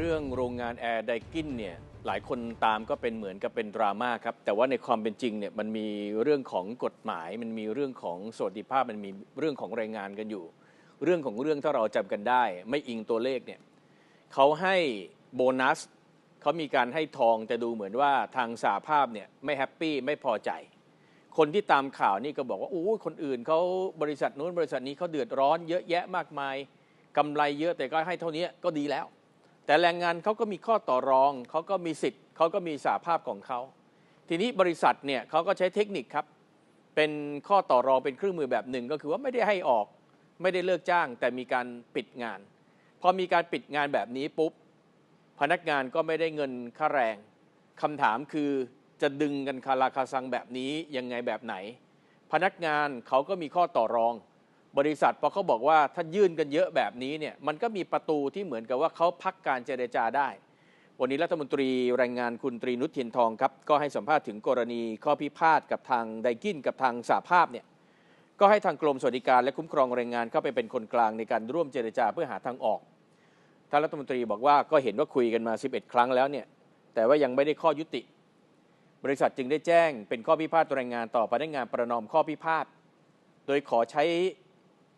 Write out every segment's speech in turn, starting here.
เรื่องโรงงานแอร์ไดกินเนี่ยหลายคนตามก็เป็นเหมือนกับเป็นดราม่าครับ แต่ว่าในความเป็นจริงเนี่ยมันมีเรื่องของกฎหมาย มันมีเรื่องของสวัสดิภาพมันมีเรื่องของแรงงานกันอยู่ เรื่องของเรื่องถ้าเราจำกันได้ ไม่อิงตัวเลขเนี่ยเขาให้โบนัสเขามีการให้ทองแต่ดูเหมือนว่าทางสาภาพเนี่ยไม่แฮปปี้ไม่พอใจ คนที่ตามข่าวนี่ก็บอกว่าโอ้คนอื่นเขาบริษัทนู้นบริษัทนี้เขาเดือดร้อนเยอะแยะมากมายกำไรเยอะแต่ก็ให้เท่านี้ก็ดีแล้ว แต่แรงงานเขาก็มีข้อต่อรอง เขาก็มีสิทธิ์ เขาก็มีสาภาพของเขา ทีนี้บริษัทเนี่ยเขาก็ใช้เทคนิคครับ เป็นข้อต่อรองเป็นเครื่องมือแบบหนึ่ง ก็คือว่าไม่ได้ให้ออก ไม่ได้เลิกจ้าง แต่มีการปิดงาน พอมีการปิดงานแบบนี้ปุ๊บ พนักงานก็ไม่ได้เงินค่าแรงคำถามคือจะดึงกันคาราคาซังแบบนี้ยังไงแบบไหน พนักงานเขาก็มีข้อต่อรอง บริษัทพอเขาบอกว่าถ้ายื่นกันเยอะแบบนี้เนี่ยมันก็มีประตูที่เหมือนกับว่าเขาพักการเจรจาได้ วันนี้รัฐมนตรีแรงงานคุณตรีนุชเทียนทองครับ ก็ให้สัมภาษณ์ถึงกรณีข้อพิพาทกับทางไดกินกับทางสาภาพเนี่ยก็ให้ทางกรมสวัสดิการและคุ้มครองแรงงานเข้าไปเป็นคนกลางในการร่วมเจรจาเพื่อหาทางออกท่านรัฐมนตรีบอกว่าก็เห็นว่าคุยกันมา 11 ครั้งแล้วเนี่ยแต่ว่ายังไม่ได้ข้อยุติ บริษัทจึงได้แจ้งเป็นข้อพิพาทแรงงานต่อพนักงานประนอมข้อพิพาทโดยขอใช้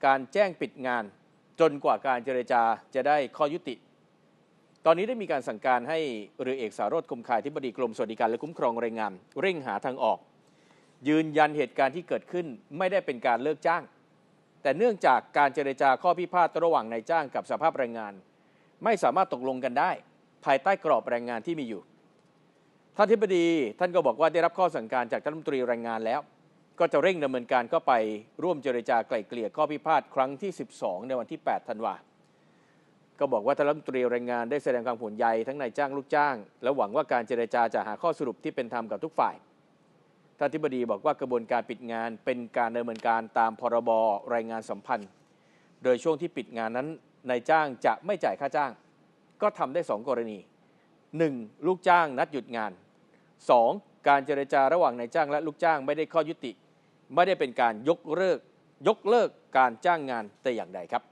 การแจ้งปิดงาน จนกว่าการเจรจาจะได้ข้อยุติ ตอนนี้ได้มีการสั่งการให้เรือเอกสารสคมคายที่บดีกรมสวัสดิการและคุ้มครองแรงงานเร่งหาทางออก ยืนยันเหตุการณ์ที่เกิดขึ้นไม่ได้เป็นการเลิกจ้าง แต่เนื่องจากการเจรจาข้อพิพาทระหว่างนายจ้างกับสภาพแรงงาน ไม่สามารถตกลงกันได้ ภายใต้กรอบแรงงานที่มีอยู่ท่านทิบดีท่านก็บอกว่าได้รับข้อสั่งการจากท่านรัฐมนตรีแรงงานแล้ว ก็จะเร่งดำเนินการเข้าไปร่วมเจรจาไกล่เกลี่ยข้อพิพาทครั้งที่ 12 ในวันที่ 8 ธันวาก็บอกว่าทรัฐมนตรีแรงงานได้แสดงความห่วงใยทั้งนายจ้างลูกจ้าง และหวังว่าการเจรจาจะหาข้อสรุปที่เป็นธรรมกับทุกฝ่ายท่านทิบดีบอกว่ากระบวนการปิดงานเป็นการดำเนินการตามพรบแรงงานสัมพันธ์ โดยช่วงที่ปิดงานนั้นนายจ้างจะไม่จ่ายค่าจ้าง ก็ทำได้ 2 กรณี 1. ลูกจ้างนัดหยุดงาน 2. การเจรจาระหว่างนายจ้างและลูกจ้างไม่ได้ข้อยุติ ไม่ได้เป็นการยกเลิกยกเลิกการจ้างงานแต่อย่างใดครับ